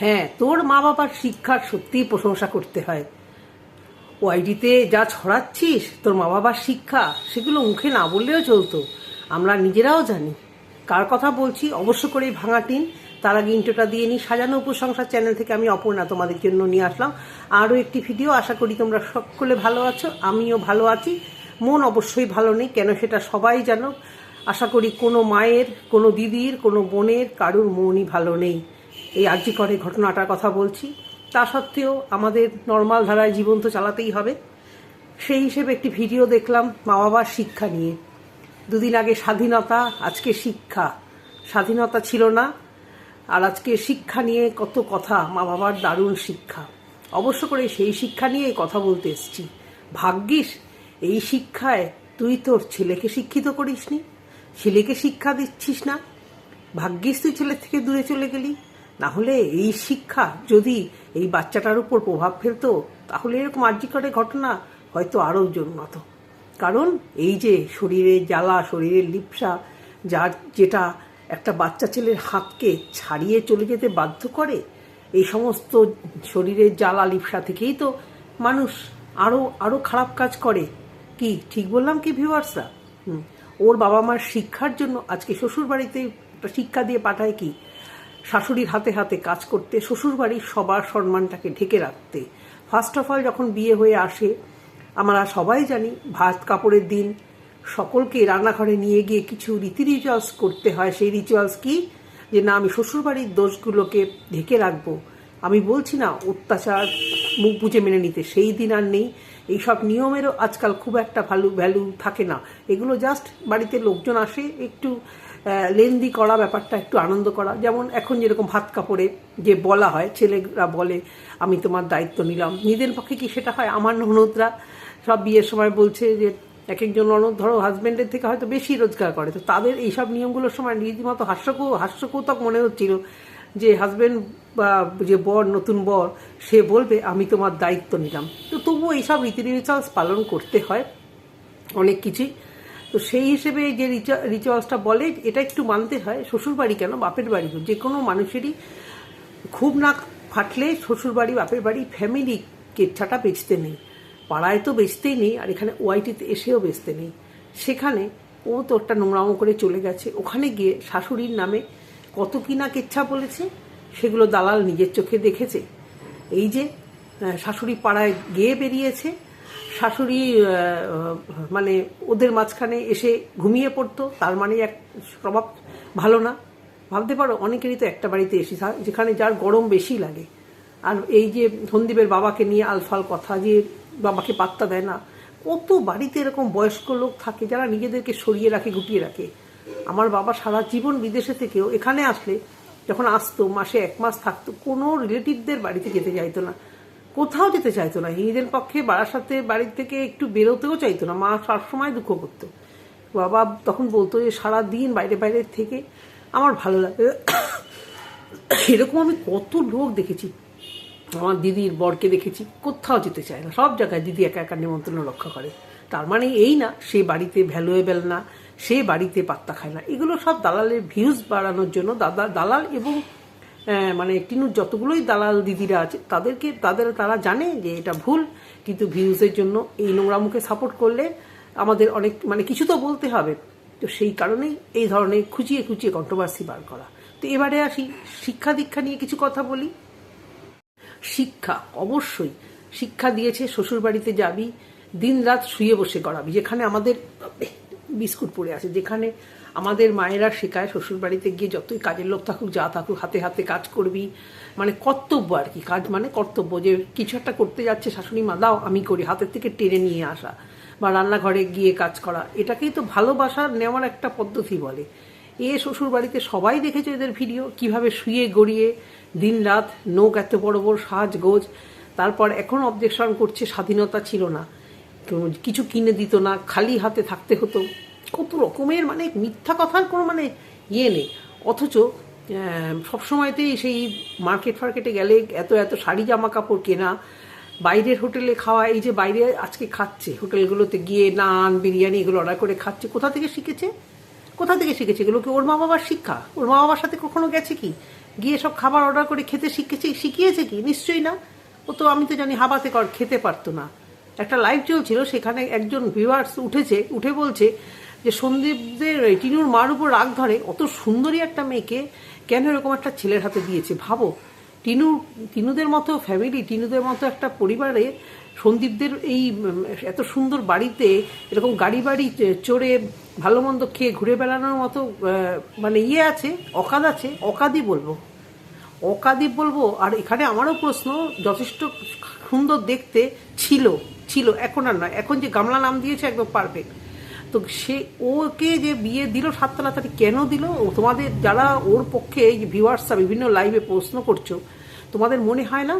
হ্যাঁ তোর মা বাবার শিক্ষার সত্যিই প্রশংসা করতে হয়। ওআইডিতে যা ছড়াচ্ছিস, তোর মা বাবার শিক্ষা, সেগুলো মুখে না বললেও চলতো। আমরা নিজেরাও জানি। কার কথা বলছি? অবশ্য করে ভাঙা টিন। তার আগে ইন্টোটা দিয়ে নিই সাজানো উপসংসার চ্যানেল থেকে আমি অপর্ণা তোমাদের জন্য নিয়ে আসলাম। আরও একটি ভিডিও, আশা করি তোমরা সকলে ভালো আছো, আমিও ভালো আছি। মন অবশ্যই ভালো নেই, কেন সেটা সবাই জানো। আশা করি কোনো মায়ের, কোনো দিদির, কোনো বোনের কারুর মনই ভালো নেই। এই আর্জি করে ঘটনাটার কথা বলছি। তা সত্ত্বেও আমাদের নর্মাল ধারায় জীবন তো চালাতেই হবে। সেই হিসেবে একটি ভিডিও দেখলাম মা বাবার শিক্ষা নিয়ে। দুদিন আগে স্বাধীনতা, আজকে শিক্ষা। স্বাধীনতা ছিল না, আর আজকে শিক্ষা নিয়ে কত কথা, মা বাবার দারুণ শিক্ষা। অবশ্য করে সেই শিক্ষা নিয়ে কথা বলতে এসছি। ভাগ্যিস, এই শিক্ষায় তুই তোর ছেলেকে শিক্ষিত করিসনি। ছেলেকে শিক্ষা দিচ্ছিস না। ভাগ্যিস তুই ছেলের থেকে দূরে চলে গেলি। না হলে এই শিক্ষা যদি এই বাচ্চাটার উপর প্রভাব ফেলতো, তাহলে এরকম আর্যিকরে ঘটনা হয়তো আরও জন্মাত কারণ এই যে শরীরের জ্বালা, শরীরের লিপসা, যার যেটা একটা বাচ্চা ছেলের হাতকে ছাড়িয়ে চলে যেতে বাধ্য করে, এই সমস্ত শরীরের জ্বালা, লিপসা থেকেই তো মানুষ আরও আরও খারাপ কাজ করে। কি, ঠিক বললাম কি ভিউয়ার্সরা? হুম, ওর বাবা মার শিক্ষার জন্য আজকে শ্বশুর বাড়িতে শিক্ষা দিয়ে পাঠায় কি? শাশুড়ির হাতে হাতে কাজ করতে, শ্বশুরবাড়ির সবার সম্মানটাকে ঢেকে রাখতে। ফার্স্ট অফ অল যখন বিয়ে হয়ে আসে, আমরা সবাই জানি ভাত, কাপড়ের দিন, সকলকে রান্নাঘরে নিয়ে গিয়ে কিছু রীতি রিচুয়ালস করতে হয়। সেই রিচুয়ালস কি? যে না, আমি শ্বশুরবাড়ির দোষগুলোকে ঢেকে রাখব। আমি বলছি না, অত্যাচার, মুখ বুঝে মেনে নিতে। সেই দিন আর নেই। এইসব নিয়মেরও আজকাল খুব একটা ভ্যালু ভ্যালু থাকে না। এগুলো জাস্ট বাড়িতে লোকজন আসে, একটু লেন্দি করা ব্যাপারটা একটু আনন্দ করা। যেমন এখন যেরকম ভাত কাপড়ে যে বলা হয়, ছেলেরা বলে, আমি তোমার দায়িত্ব নিলাম। নিজের পক্ষে কি সেটা হয়? আমার ননদরা সব বিয়ের সময় বলছে যে, এক একজন ননদ ধরো হাজব্যান্ডের থেকে হয়তো বেশি রোজগার করে। তো তাদের এইসব নিয়মগুলোর সময় রীতিমতো হাস্যকৌ, হাস্যকৌতক মনে হচ্ছিল যে হাজব্যান্ড বা যে বর, নতুন বর, সে বলবে, আমি তোমার দায়িত্ব নিলাম। তো তবুও এইসব রীতি রিচুয়ালস পালন করতে হয় অনেক কিছুই। তো সেই হিসেবে যে রিচুয়ালসটা বলে, এটা একটু মানতে হয় শ্বশুর বাড়ি কেন, বাপের বাড়ি যে কোনো মানুষেরই খুব না ফাটলে শ্বশুর বাড়ি বাপের বাড়ি ফ্যামিলি কেচ্ছাটা বেচতে নেই। পাড়ায় তো বেচতেই নেই, আর এখানে ওয়াইটিতে এসেও বেচতে নেই। সেখানে ও তো একটা নোংরামো করে চলে গেছে। ওখানে গিয়ে শাশুড়ির নামে কত কি না কেচ্ছা বলেছে, সেগুলো দালাল নিজের চোখে দেখেছে। এই যে শাশুড়ি পাড়ায় গিয়ে বেরিয়েছে শাশুড়ি মানে ওদের মাঝখানে এসে ঘুমিয়ে পড়তো, তার মানে এক স্বভাব ভালো না। ভাবতে পারো, অনেকেরই তো একটা বাড়িতে এসে যেখানে যার গরম বেশি লাগে। আর এই যে সন্দীপের বাবাকে নিয়ে আলফাল কথা যে বাবাকে পাত্তা দেয় না, কত বাড়িতে এরকম বয়স্ক লোক থাকে যারা নিজেদেরকে সরিয়ে রাখে, গুটিয়ে রাখে। আমার বাবা সারা জীবন বিদেশে থেকেও এখানে আসলে যখন আসতো, মাসে এক মাস থাকতো, কোনো রিলেটিভদের বাড়িতে যেতে চাইতো না। কোথাও যেতে চাইতো না। নিজেদের পক্ষে বারাসাতে বাড়ির থেকে একটু বেরোতেও চাইতো না। মা সবসময় দুঃখ করতো। বাবা তখন বলতো যে, সারাদিন বাইরে বাইরে থেকে আমার ভালো লাগে। এরকম আমি কত লোক দেখেছি। আমার দিদির বরকে দেখেছি, কোথাও যেতে চায় না। সব জায়গায় দিদি একা একা নিমন্ত্রণ রক্ষা করে। তার মানে এই না, সে বাড়িতে ভ্যালুয়েবেল না সে বাড়িতে পাত্তা খায় না। এগুলো সব দালালের ভিউজ বাড়ানোর জন্য দাদা, দালাল এবং মানে টিনুর যতগুলোই দালাল দিদিরা আছে, তাদেরকে, তাদের, তারা জানে যে এটা ভুল, কিন্তু ভিউজের জন্য এই নোংরামুখে সাপোর্ট করলে আমাদের অনেক মানে কিছু তো বলতে হবে। তো সেই কারণেই এই ধরনের খুঁচিয়ে খুঁচিয়ে কন্ট্রোভার্সি বার করা। তো এবারে আসি, শিক্ষা দীক্ষা নিয়ে কিছু কথা বলি। শিক্ষা, অবশ্যই। শিক্ষা দিয়েছে শ্বশুর বাড়িতে যাবি দিন রাত শুয়ে বসে করাবি যেখানে আমাদের বিস্কুট পড়ে আছে, যেখানে আমাদের মায়েরা শেখায় শ্বশুর বাড়িতে গিয়ে যতই কাজের লোক থাকুক, যা থাকুক, হাতে হাতে কাজ করবি। মানে কর্তব্য আর কি, কাজ মানে কর্তব্য যে কিছু একটা করতে যাচ্ছে, শাশুড়ি মা, দাও, আমি করি। হাতের থেকে টেনে নিয়ে আসা বা রান্নাঘরে গিয়ে কাজ করা, এটাকেই তো ভালোবাসা নেওয়ার একটা পদ্ধতি বলে। এ শ্বশুর বাড়িতে সবাই দেখেছে এদের ভিডিও, কীভাবে শুয়ে গড়িয়ে দিন রাত নোক এত বড় বড় সাজ গোজ, তারপর এখন অবজেকশন করছে, স্বাধীনতা ছিল না। কিছু কিনে দিত না, খালি হাতে থাকতে হতো। কত রকমের মানে মিথ্যা কথার কোনো মানে ইয়ে নেই। অথচ সবসময়তেই সেই মার্কেট ফার্কেটে গেলে এত এত শাড়ি জামা কাপড় কেনা, বাইরের হোটেলে খাওয়া, এই যে বাইরে আজকে খাচ্ছে, হোটেলগুলোতে গিয়ে নান, বিরিয়ানি এগুলো অর্ডার করে খাচ্ছে, কোথা থেকে শিখেছে? কোথা থেকে শিখেছে? এগুলো কি ওর মা বাবার শিক্ষা? ওর মা বাবার সাথে কখনো গেছে কি? গিয়ে সব খাবার অর্ডার করে খেতে শিখেছে, শিখিয়েছে কি? নিশ্চয়ই না। ও তো, আমি তো জানি হাবাতে কর, খেতে পারতো না। একটা লাইভ চলছিল, সেখানে একজন ভিউয়ার্স উঠেছে, উঠে বলছে যে সন্দীপদের টিনুর মার উপর রাগ ধরে, অত সুন্দরী একটা মেয়েকে কেন এরকম একটা ছেলের হাতে দিয়েছে? ভাবো, টিনু, টিনুদের মতো ফ্যামিলি টিনুদের মতো একটা পরিবারে সন্দীপদের এই, এত সুন্দর বাড়িতে এরকম গাড়ি বাড়ি চড়ে ভালো মন্দ খেয়ে ঘুরে বেড়ানোর মতো মানে ইয়ে আছে, অকাদ আছে অকাদি বলব। অকাদি বলব, আর এখানে আমারও প্রশ্ন যথেষ্ট সুন্দর দেখতে ছিল ছিল, এখন আর নয়। এখন যে গামলা নাম দিয়েছে একদম পারফেক্ট তো সে, ওকে যে বিয়ে দিল সাত তাড়াতাড়ি কেন দিল? তোমাদের যারা ওর পক্ষে এই ভিউয়ার্সরা বিভিন্ন লাইভে প্রশ্ন করছ, তোমাদের মনে হয় না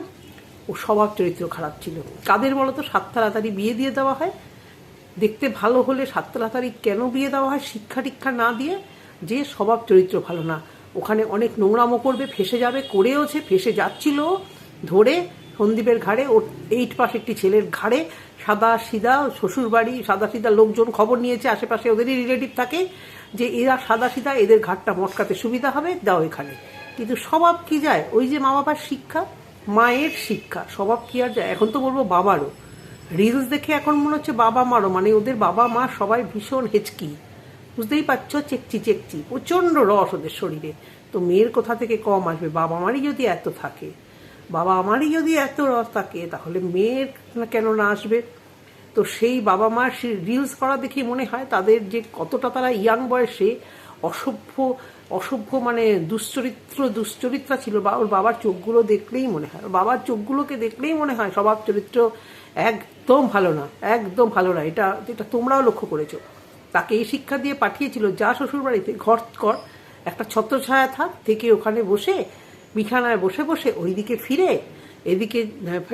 ও স্বভাব চরিত্র খারাপ ছিল? কাদের বলো তো সাত তাড়াতাড়ি বিয়ে দিয়ে দেওয়া হয়। দেখতে ভালো হলে সাত তাড়াতাড়ি কেন বিয়ে দেওয়া হয়? শিক্ষা টিক্ষা না দিয়ে যে স্বভাব চরিত্র ভালো না। ওখানে অনেক নোংরামো করবে, ফেসে যাবে, করেওছে, ফেসে যাচ্ছিল ধরে সন্দীপের ঘাড়ে ওর এইট পাশ একটি ছেলের ঘাড়ে সাদা সিদা শ্বশুর বাড়ি, সাদা সিদা লোকজন খবর নিয়েছে, আশেপাশে ওদেরই রিলেটিভ থাকে যে এরা সাদা সিদা এদের ঘাটটা মটকাতে সুবিধা হবে, দাও এখানে। কিন্তু স্বভাব কি যায়? ওই যে মা বাবার শিক্ষা, মায়ের শিক্ষা, স্বভাব কি আর যায়? এখন তো বলব বাবারও। রিলস দেখে এখন মনে হচ্ছে বাবা মারও মানে ওদের বাবা মা সবাই ভীষণ হেঁচকি। বুঝতেই পারছ? চেকচি চেকচি, প্রচণ্ড রস ওদের শরীরে। তো মেয়ের কোথা থেকে কম আসবে? বাবা মারই যদি এত থাকে। বাবা আমারই যদি এত রস থাকে, তাহলে মেয়ের কেন না আসবে? তো সেই বাবা মার সে রিলস করা দেখে মনে হয় তাদের যে কতটা তারা ইয়াং বয়সে অসভ্য অসভ্য মানে দুশ্চরিত্র, দুশ্চরিত্রা ছিল, বা ওর বাবার চোখগুলো দেখলেই মনে হয়। ওর বাবার চোখগুলোকে দেখলেই মনে হয় স্বভাব চরিত্র একদম ভালো না, একদম ভালো না। এটা যেটা তোমরাও লক্ষ্য করেছ। তাকে এই শিক্ষা দিয়ে পাঠিয়েছিল, যা শ্বশুর বাড়িতে ঘর কর, একটা ছত্রছায়া থাক, থেকে ওখানে বসে বিছানায় বসে বসে ওইদিকে ফিরে, এদিকে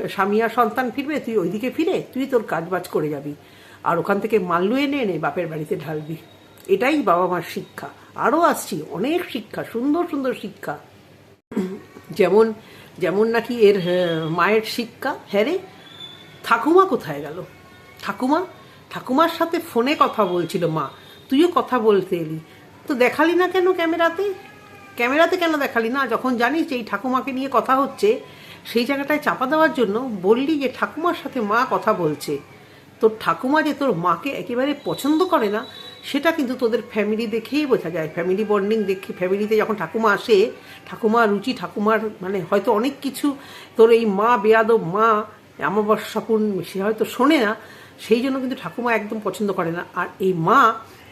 স্বামী আর সন্তান ফিরবে, তুই ওইদিকে ফিরে, তুই তোর কাজবাজ করে যাবি। আর ওখান থেকে মাল্লু এনে এনে বাপের বাড়িতে ঢালবি। এটাই বাবা মার শিক্ষা। আরও আসছি, অনেক শিক্ষা, সুন্দর সুন্দর শিক্ষা। যেমন যেমন নাকি এর মায়ের শিক্ষা হ্যাঁ রে, ঠাকুমা কোথায় গেল? ঠাকুমা, ঠাকুমার সাথে ফোনে কথা বলছিল মা। তুইও কথা বলতে এলি। তো দেখালি না কেন ক্যামেরাতে? ক্যামেরাতে কেন দেখালি? না, যখন জানিস যে এই ঠাকুমাকে নিয়ে কথা হচ্ছে, সেই জায়গাটায় চাপা দেওয়ার জন্য বললি যে ঠাকুমার সাথে মা কথা বলছে। তোর ঠাকুমা যে তোর মাকে একেবারে পছন্দ করে না, সেটা কিন্তু তোদের ফ্যামিলি দেখেই বোঝা যায়। ফ্যামিলি বন্ডিং দেখে ফ্যামিলিতে যখন ঠাকুমা আসে ঠাকুমা রুচি, ঠাকুমার মানে হয়তো অনেক কিছু, তোর এই মা বেয়াদব মা অমাবস্যাপুর সে হয়তো শোনে না, সেই জন্য কিন্তু ঠাকুমা একদম পছন্দ করে না। আর এই মা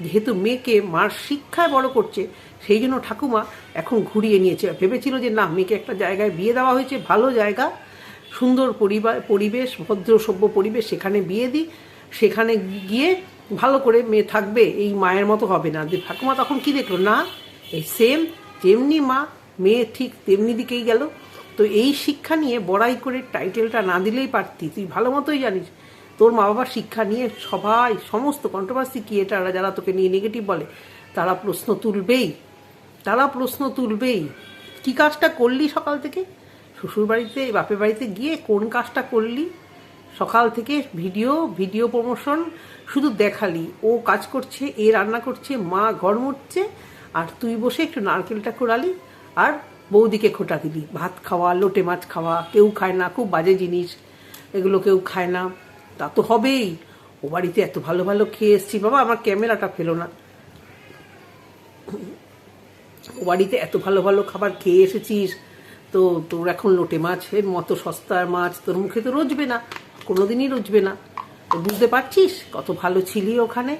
যেহেতু মেয়েকে মার শিক্ষায় বড় করছে, সেই জন্য ঠাকুমা এখন ঘুরিয়ে নিয়েছে। ভেবেছিল যে না, মেয়েকে একটা জায়গায় বিয়ে দেওয়া হয়েছে, ভালো জায়গা, সুন্দর পরিবার পরিবেশ, ভদ্র সভ্য পরিবেশ, সেখানে বিয়ে দিই, সেখানে গিয়ে ভালো করে মেয়ে থাকবে, এই মায়ের মতো হবে না। যে ঠাকুমা তখন কি দেখল? না, এই সেম যেমনি মা মেয়ে ঠিক তেমনি দিকেই গেল। তো এই শিক্ষা নিয়ে বড়াই করে টাইটেলটা না দিলেই পারতি। তুই ভালো মতোই জানিস তোর মা বাবার শিক্ষা নিয়ে সবাই, সমস্ত কন্ট্রোভার্সি ক্রিয়েটাররা যারা তোকে নিয়ে নেগেটিভ বলে, তারা প্রশ্ন তুলবেই। তারা প্রশ্ন তুলবেই। কি কাজটা করলি সকাল থেকে? শ্বশুর বাড়িতে, বাপের বাড়িতে গিয়ে কোন কাজটা করলি? সকাল থেকে ভিডিও ভিডিও প্রমোশন শুধু দেখালি। ও কাজ করছে, এ রান্না করছে, মা ঘর মুটছে আর তুই বসে একটু নারকেলটা কোড়ালি আর বৌদিকে খোটা দিলি। ভাত খাওয়া, লোটে মাছ খাওয়া, কেউ খায় না, খুব বাজে জিনিস। এগুলো কেউ খায় না। তা তো হবেই। ও বাড়িতে এত ভালো ভালো খেয়ে এসছি। বাবা, আমার ক্যামেরাটা ফেলো না। ও বাড়িতে এত ভালো ভালো খাবার খেয়ে এসেছিস। তো তোর এখন লোটে মাছের মতো সস্তার মাছ তোর মুখে তো রোজবে না, কোনোদিনই রোজবে না। তো বুঝতে পারছিস কত ভালো ছিলি ওখানে?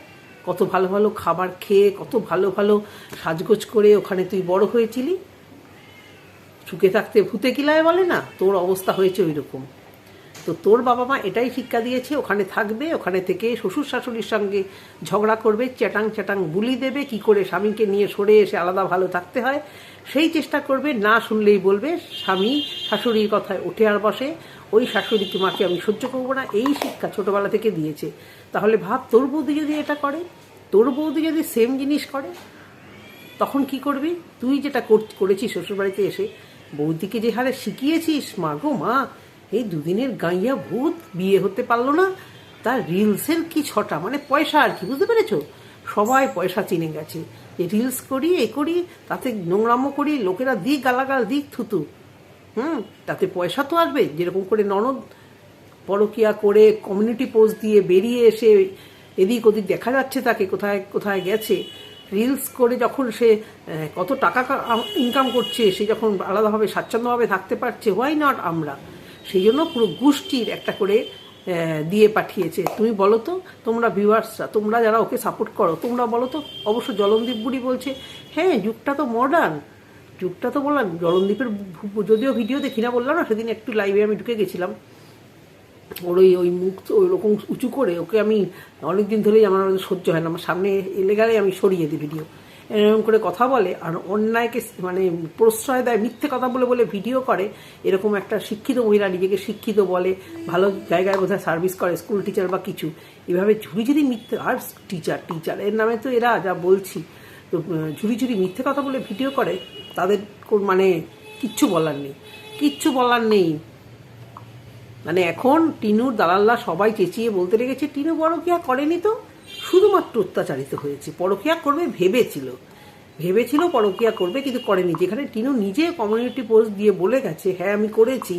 কত ভালো ভালো খাবার খেয়ে, কত ভালো ভালো সাজগোজ করে ওখানে তুই বড় হয়েছিলি? সুখে থাকতে ভূতে কিলায় বলে না? তোর অবস্থা হয়েছে ওই রকম তো তোর বাবা মা এটাই শিক্ষা দিয়েছে, ওখানে থাকবে, ওখানে থেকে শ্বশুর শাশুড়ির সঙ্গে ঝগড়া করবে, চ্যাটাং চ্যাটাং বুলি দেবে, কি করে স্বামীকে নিয়ে সরে এসে আলাদা ভালো থাকতে হয়, সেই চেষ্টা করবে, না শুনলেই বলবে, স্বামী শাশুড়ির কথায় উঠে আর বসে, ওই শাশুড়িকে মাকে আমি সহ্য করব না, এই শিক্ষা ছোটবেলা থেকে দিয়েছে। তাহলে ভাব, তোর বৌদি যদি এটা করে, তোর বৌদি যদি সেম জিনিস করে, তখন কি করবি? তুই যেটা কর- করেছিস শ্বশুরবাড়িতে এসে, বৌদিকে যে হারে শিখিয়েছিস, মা গো মা এই দুদিনের গাইয়া ভূত বিয়ে হতে পারল না। তার রিলসের কি ছটা? মানে পয়সা আর কি, বুঝতে পেরেছ? সবাই পয়সা চিনে গেছে। যে রিলস করি, এ করি, তাতে নোংরামো করি, লোকেরা দিক গালাগাল, দিক থুতু। হুম, তাতে পয়সা তো আসবে। যেরকম করে ননদ পরকিয়া করে কমিউনিটি পোস্ট দিয়ে বেরিয়ে এসে এদিক ওদিক দেখা যাচ্ছে তাকে, কোথায় কোথায় গেছে। রিলস করে যখন সে কত টাকা ইনকাম করছে, সে যখন আলাদাভাবে স্বাচ্ছন্দ্যভাবে থাকতে পারছে হোয়াই নট আমরা? সেই জন্য পুরো গোষ্ঠীর একটা করে দিয়ে পাঠিয়েছে। তুমি বলো তো, তোমরা ভিউয়ার্সরা তোমরা যারা ওকে সাপোর্ট করো, তোমরা বলো তো, অবশ্য জলনদীপ বুড়ি বলছে হ্যাঁ যুগটা তো মডার্ন যুগটা তো বললাম জলনদীপের যদিও ভিডিও দেখি না বললাম না, সেদিন একটু লাইভে আমি ঢুকে গেছিলাম। ওর ওই ওই মুখ তো ওই রকম উঁচু করে ওকে আমি অনেকদিন ধরেই আমার সহ্য হয় না। আমার সামনে এলে গেলে আমি সরিয়ে দিই ভিডিও এরকম করে কথা বলে আর অন্যায়কে মানে প্রশ্রয় দেয়, মিথ্যে কথা বলে বলে ভিডিও করে, এরকম একটা শিক্ষিত মহিলা নিজেকে শিক্ষিত বলে, ভালো জায়গায় বোধহয় সার্ভিস করে স্কুল টিচার বা কিছু। এভাবে ঝুড়ি ঝুড়ি মিথ্যে, আর টিচার টিচার এর নামে তো এরা যা বলছি, তো ঝুড়ি ঝুড়ি মিথ্যে কথা বলে ভিডিও করে, তাদের মানে কিচ্ছু বলার নেই। কিচ্ছু বলার নেই। মানে এখন টিনুর দালাল্লা সবাই চেঁচিয়ে বলতে লেগেছে, টিনু পরকিয়া করেনি তো? শুধুমাত্র অত্যাচারিত হয়েছে। পরকিয়া করবে ভেবেছিল। ভেবেছিল পরকিয়া করবে, কিন্তু করেনি। যেখানে টিনু নিজে কমিউনিটি পোস্ট দিয়ে বলে গেছে হ্যাঁ আমি করেছি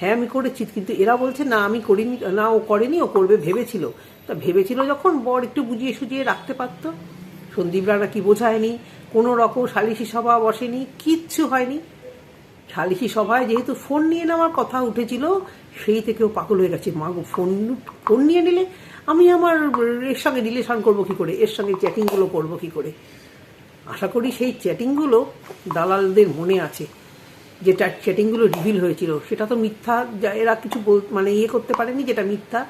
হ্যাঁ আমি করেছি। কিন্তু এরা বলছে, না, আমি করিনি, না, ও করেনি, ও করবে ভেবেছিল। তা ভেবেছিল যখন বর একটু বুঝিয়ে সুজিয়ে রাখতে পারতো। সন্দীপ রানা কি বোঝায়নি, কোনো রকম সালিশি সভা বসেনি, কিচ্ছু হয়নি। সালিশি সভায় যেহেতু ফোন নিয়ে নেওয়ার কথা উঠেছিল, সেই থেকেও পাগল হয়ে গেছে। মা ফোন ফোন নিয়ে নিলে আমি আমার এর সঙ্গে রিলেশন করব কি করে? এর সঙ্গে চ্যাটিংগুলো করব কি করে? আশা করি সেই চ্যাটিংগুলো দালালদের মনে আছে। যেটা চ্যাটিংগুলো রিভিল হয়েছিল, সেটা তো মিথ্যা। এরা কিছু মানে ইয়ে করতে পারেনি যেটা মিথ্যা।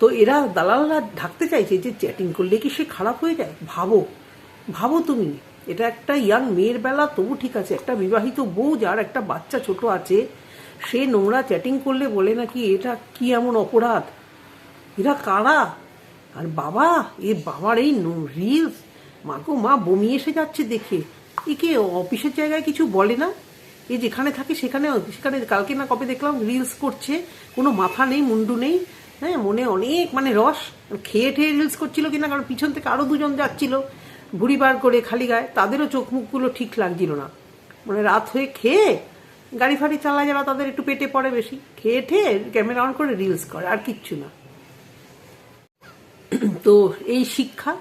তো এরা দালালরা ঢাকতে চাইছে যে চ্যাটিং করলে কি সে খারাপ হয়ে যায়? ভাবো। ভাবো তুমি। এটা একটা ইয়াং মেয়ের বেলা, তবু ঠিক আছে, একটা বিবাহিত বউ যার একটা বাচ্চা ছোট আছে, সে নোংরা চ্যাটিং করলে বলে নাকি, এটা কি এমন অপরাধ? এরা কারা? আর বাবা, এ বাবার এই রিলস মাগো মা বমি এসে যাচ্ছে দেখে। একে অফিসের জায়গায় কিছু বলে না? এ যেখানে থাকে সেখানে সেখানে কালকে না কবে দেখলাম রিলস করছে। কোনো মাথা নেই, মুন্ডু নেই হ্যাঁ মনে অনেক মানে রস। খেয়ে ঠেয়ে রিলস করছিল কিনা, কারণ পিছন থেকে আরও দুজন যাচ্ছিল। ভুড়ি বার করে খালি গায়ে, তাদেরও চোখ মুখগুলো ঠিক লাগছিল না। মানে রাত হয়ে খেয়ে গাড়ি ফাড়ি চালায় যারা তাদের একটু পেটে পড়ে বেশি। খেয়ে ঠেয়ে ক্যামেরা অন করে রিলস করে, আর কিচ্ছু না। তো এই শিক্ষা,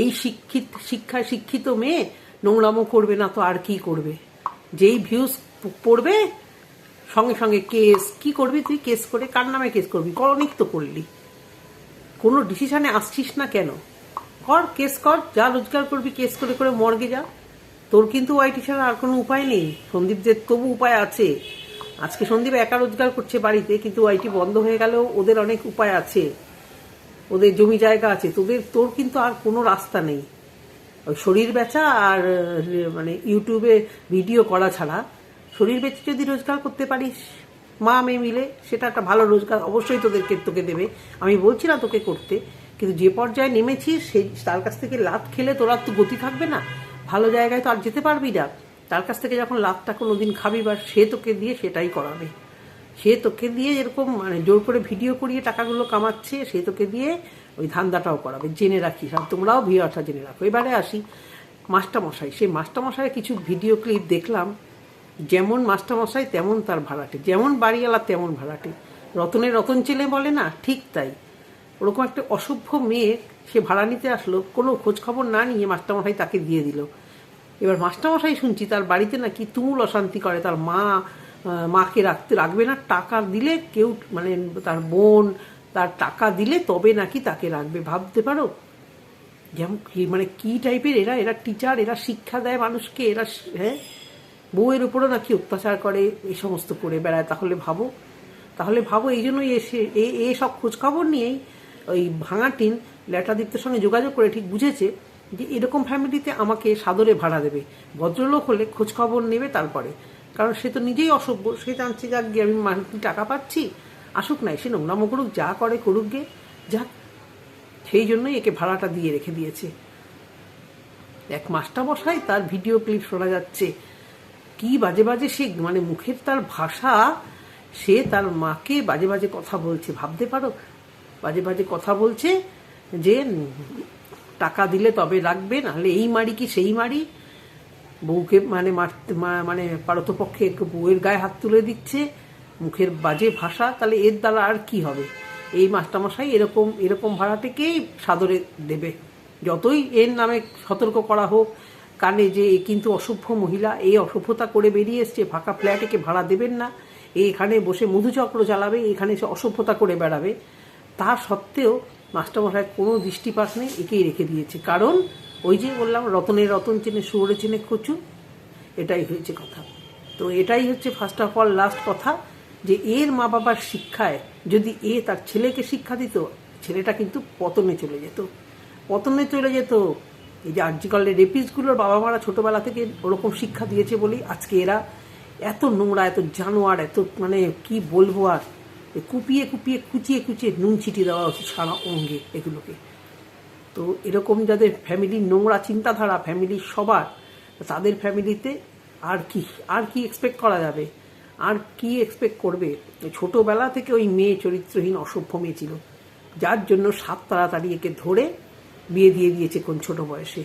এই শিক্ষিত, শিক্ষায় শিক্ষিত মেয়ে নোংরামো করবে না তো আর কি করবে? যেই ভিউজ পড়বে, সঙ্গে সঙ্গে কেস কি করবি তুই? কেস করে কার নামে কেস করবি? করনিক তো করলি। কোনো ডিসিশনে আসছিস না কেন? কর, কেস কর, যা রোজগার করবি, কেস করে করে মর্গে যা। তোর কিন্তু ওয়াইটি ছাড়া আর কোনো উপায় নেই। সন্দীপদের তবু উপায় আছে। আজকে সন্দীপ একা রোজগার করছে বাড়িতে, কিন্তু ওয়াইটি বন্ধ হয়ে গেলেও ওদের অনেক উপায় আছে। ওদের জমি জায়গা আছে। তোদের, তোর কিন্তু আর কোনো রাস্তা নেই। ওই শরীর বেচা আর মানে ইউটিউবে ভিডিও করা ছাড়া। শরীর বেচে যদি রোজগার করতে পারিস, মা মেয়ে মিলে, সেটা একটা ভালো রোজগার অবশ্যই তোদেরকে তোকে দেবে। আমি বলছি না তোকে করতে। কিন্তু যে পর্যায়ে নেমেছিস সেই তার কাছ থেকে লাভ খেলে তোর আর তো গতি থাকবে না। ভালো জায়গায় তো আর যেতে পারবি না। তার কাছ থেকে যখন লাভটা কোনো দিন খাবি বা সে তোকে দিয়ে সেটাই করাবে। সে তোকে দিয়ে এরকম মানে জোর করে ভিডিও করিয়ে টাকাগুলো কামাচ্ছে, সে তোকে দিয়ে ওই ধান্দাটাও করাবে। জেনে রাখিস, আর তোমরাও ভিওটা জেনে রাখো। এবারে আসি মাস্টারমশাই। সেই মাস্টারমশাইয়ের কিছু ভিডিও ক্লিপ দেখলাম। যেমন মাস্টারমশাই, তেমন তার ভাড়াটে। যেমন বাড়িওয়ালা, তেমন ভাড়াটে। রতনের রতন চেলে বলে না? ঠিক তাই। ওরকম একটা অসভ্য মেয়ে, সে ভাড়া নিতে আসলো, কোনো খোঁজ খবর না নিয়ে মাস্টারমশাই তাকে দিয়ে দিল। এবার মাস্টারমশাই শুনছি তার বাড়িতে নাকি তুমুল অশান্তি করে, তার মা মাকে রাখতে রাখবে না, টাকা দিলে কেউ মানে তার বোন, তার টাকা দিলে তবে নাকি তাকে রাখবে, ভাবতে পারো? যেমন মানে কি টাইপের এরা? এরা টিচার, এরা শিক্ষা দেয় মানুষকে, এরা হ্যাঁ? বউয়ের উপরও নাকি অত্যাচার করে এই সমস্ত করে বেড়ায়, তাহলে ভাবো। তাহলে ভাবো, এই জন্যই এসে এ সব খোঁজখবর নিয়েই ওই ভাঙা টিন ল্যাটাদীপ্তের সঙ্গে যোগাযোগ করে ঠিক বুঝেছে যে এরকম ফ্যামিলিতে আমাকে সাদরে ভাড়া দেবে। ভদ্রলোক হলে খোঁজখবর নেবে তারপরে। কারণ সে তো নিজেই অসভ্য। সে জানছে, যাক গিয়ে আমি টাকা পাচ্ছি? আসুক নাই সে নোংরামো করুক যা করে করুক গে। যাক, সেই জন্যই একে ভাড়াটা দিয়ে রেখে দিয়েছে। এক মাস্টার বসায় তার ভিডিও ক্লিপ শোনা যাচ্ছে। কি বাজে বাজে সে মানে মুখের তার ভাষা, সে তার মাকে বাজে বাজে কথা বলছে। ভাবতে পারো বাজে বাজে কথা বলছে যে টাকা দিলে তবে রাখবে নাহলে এই মারি কি সেই মারি বউকে মানে মারতে মানে পারতপক্ষে বউয়ের গায়ে হাত তুলে দিচ্ছে, মুখের বাজে ভাষা, তাহলে এর দ্বারা আর কি হবে? এই মাস্টারমশাই এরকম এরকম ভাড়াটিকেই সাদরে দেবে। যতই এর নামে সতর্ক করা হোক, কানে যে এ কিন্তু অসভ্য মহিলা, এই অসভ্যতা করে বেরিয়ে এসছে, ফাঁকা ফ্ল্যাটেকে ভাড়া দেবেন না এখানে বসে মধুচক্র চালাবে, এখানে সে অসভ্যতা করে বেড়াবে। তা সত্ত্বেও মাস্টারমশাই কোনো দৃষ্টিপাত নেই, একেই রেখে দিয়েছে। কারণ ওই যে বললাম, রতনের রতন চেনে শুয়োরে চেনে কচু, এটাই হয়েছে কথা। তো এটাই হচ্ছে ফার্স্ট অফ অল লাস্ট কথা, যে এর মা বাবার শিক্ষায় যদি এ তার ছেলেকে শিক্ষা দিত, ছেলেটা কিন্তু পতনে চলে যেত। পতনে চলে যেত, এই যে আর্জিকালের রেপিসগুলোর বাবা মারা ছোটোবেলা থেকে ওরকম শিক্ষা দিয়েছে বলেই আজকে এরা এত নোংরা, এত জানোয়ার, এত মানে কি বলব আর? কুপিয়ে কুপিয়ে কুচিয়ে কুচিয়ে নুন ছিটিয়ে দেওয়া উচিত সারা অঙ্গে এগুলোকে। তো এরকম যাদের ফ্যামিলির নোংরা চিন্তাধারা ফ্যামিলির সবার, তাদের ফ্যামিলিতে আর কি আর কি এক্সপেক্ট করা যাবে? আর কি এক্সপেক্ট করবে? ছোটবেলা থেকে ওই মেয়ে চরিত্রহীন, অসভ্য মেয়ে ছিল। যার জন্য সাত তাড়াতাড়ি একে ধরে বিয়ে দিয়ে দিয়েছে কোন ছোট বয়সে।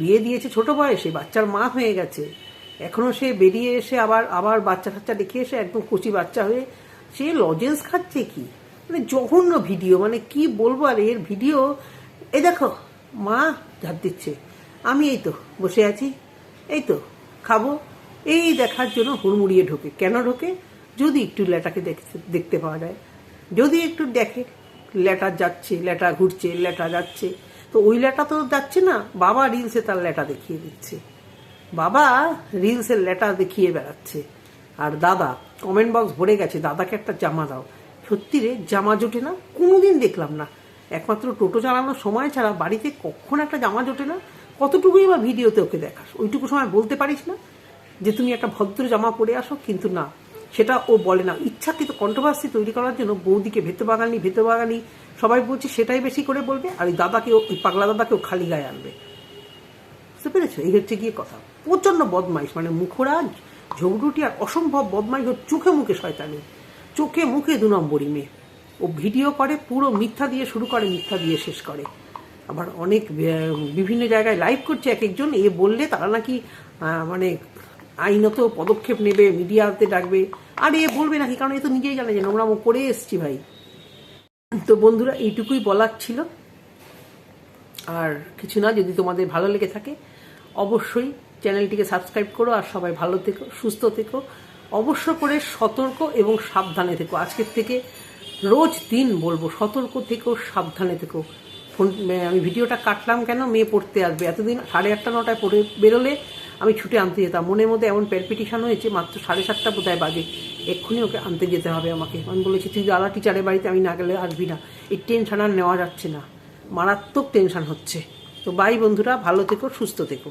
বিয়ে দিয়েছে ছোট বয়সে, বাচ্চার মা হয়ে গেছে। এখনও সে বেরিয়ে এসে আবার আবার বাচ্চা কাচ্চা দেখে এসে একদম কচি বাচ্চা হয়ে সে লজেন্স খাচ্ছে কি? মানে জঘন্য ভিডিও মানে কি বলব আর এর ভিডিও এ দেখো, মা ঝাড় দিচ্ছে। আমি এই তো বসে আছি, এই তো খাব। এই দেখার জন্য হুড়মুড়িয়ে ঢোকে। কেন ঢোকে? যদি একটু লেটাকে দেখতে পাওয়া যায়। যদি একটু দেখে লেটা যাচ্ছে লেটা ঘুরছে লেটা যাচ্ছে। তো ওই লেটা তো যাচ্ছে না, বাবা রিলসে তার লেটা দেখিয়ে দিচ্ছে। বাবা রিলসের লেটা দেখিয়ে বেড়াচ্ছে। আর দাদা কমেন্ট বক্স ভরে গেছে, দাদাকে একটা জামা দাও। সত্যি রে, জামা জোটে না? কোনোদিন দেখলাম না। একমাত্র টোটো চালানোর সময় ছাড়া বাড়িতে কখন একটা জামা জোটে না? কতটুকুই বা ভিডিওতে ওকে দেখাস? ওইটুকু সময় বলতে পারিস না? যে তুমি একটা ভদ্র জামা পরে আসো, কিন্তু না। সেটা ও বলে না। ইচ্ছাকৃত কন্ট্রোভার্সি তৈরি করার জন্য বৌদিকে ভেতো বাগানি ভেতো বাগানি সবাই বলছে সেটাই বেশি করে বলবে, আর ওই দাদাকে, ওই পাগলা দাদাকেও খালি গায়ে আনবে। বুঝতে পেরেছ? এই হচ্ছে গিয়ে কথা। প্রচণ্ড বদমাইশ মানে মুখরা ঝগড়ুটি আর অসম্ভব বদমাইশ ওর চোখে মুখে শয়তানি। চোখে মুখে দু নম্বরই মেয়ে। ও ভিডিও করে, পুরো মিথ্যা দিয়ে শুরু করে, মিথ্যা দিয়ে শেষ করে। আবার অনেক বিভিন্ন জায়গায় লাইভ করছে এক একজন, এ বললে তারা নাকি মানে আইনত পদক্ষেপ নেবে, মিডিয়াতে ডাকবে। আর এ বলবে নাকি, কারণ এ তো নিজেই জানে যে নোংরামো করে এসছি ভাই। তো বন্ধুরা, এইটুকুই বলার ছিল। আর কিছু না, যদি তোমাদের ভালো লেগে থাকে, অবশ্যই চ্যানেলটিকে সাবস্ক্রাইব করো আর সবাই ভালো থেকো, সুস্থ থেকো। অবশ্য করে সতর্ক এবং সাবধানে থেকো। আজকের থেকে রোজ দিন বলব, সতর্ক থেকো, সাবধানে থেকো। ফোন আমি ভিডিওটা কাটলাম কেন? মেয়ে পড়তে আসবে। এতদিন সাড়ে আটটা, নটায় পড়ে বেরোলে আমি ছুটে আনতে যেতাম। মনের মধ্যে এমন প্যালপিটিশন হয়েছে, মাত্র সাড়ে সাতটা বোধহয় বাজে। এক্ষুনি ওকে আনতে যেতে হবে আমাকে। আমি বলেছি, তুই দাদা টিচারের বাড়িতে আমি না গেলে আসবি না। এই টেনশন আর নেওয়া যাচ্ছে না। মারাত্মক টেনশন হচ্ছে। তো বাই বন্ধুরা, ভালো থেকো, সুস্থ থেকো।